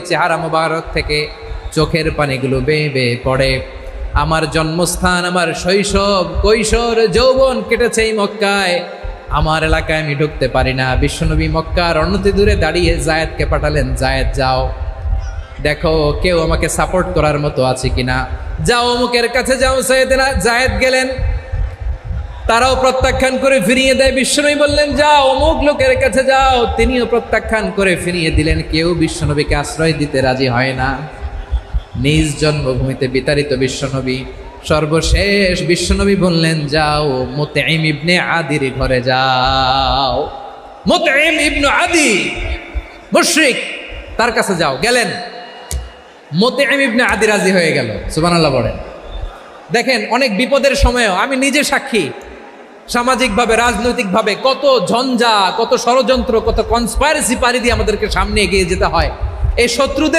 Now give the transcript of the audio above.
চেহারা মোবারক থেকে চোখের পানিগুলো বেয়ে বেয়ে পড়ে। আমার জন্মস্থান, আমার শৈশব, কৈশোর, যৌবন কেটেছে এই মক্কায়। আমার এলাকায় আমি ঢুকতে পারি না। বিশ্বনবী মক্কার অন্যতি দূরে দাঁড়িয়ে জায়েদকে পাঠালেন, জায়েদ, যাও। দেখো, কেউ আমাকে সাপোর্ট করার মতো আছে কিনা। যাও, অমুকের কাছে যাও, সৈয়দেনা। জায়েদ গেলেন। তারাও প্রত্যাখ্যান করে ফিরিয়ে দেয়। বিশ্বনবী বললেন, যাও, অমুক লোকের কাছে যাও। তিনিও প্রত্যাখ্যান করে ফিরিয়ে দিলেন। কেউ বিশ্বনবীকে আশ্রয় দিতে রাজি হয় না। নিজ জন্মভূমিতে বিতাড়িত বিশ্বনবী, সর্বশেষ বিশ্বনবী বললেন, যাও মোতেইম ইবনে আদির ঘরে যাও। মোতেইম ইবনু আদি, মুশরিক, তার কাছে যাও। গেলেন। মোতেইম ইবনে আদি রাজি হয়ে গেল। সুবহানাল্লাহ বলেন। দেখেন, অনেক বিপদের সময়ও আমি নিজে সাক্ষী। সামাজিকভাবে, রাজনৈতিকভাবে কত ঝঞ্ঝা, কত ষড়যন্ত্র, কত কনস্পাইরেসি পারি দিয়ে আমাদেরকে সামনে এগিয়ে যেতে হয়। এই শত্রুদের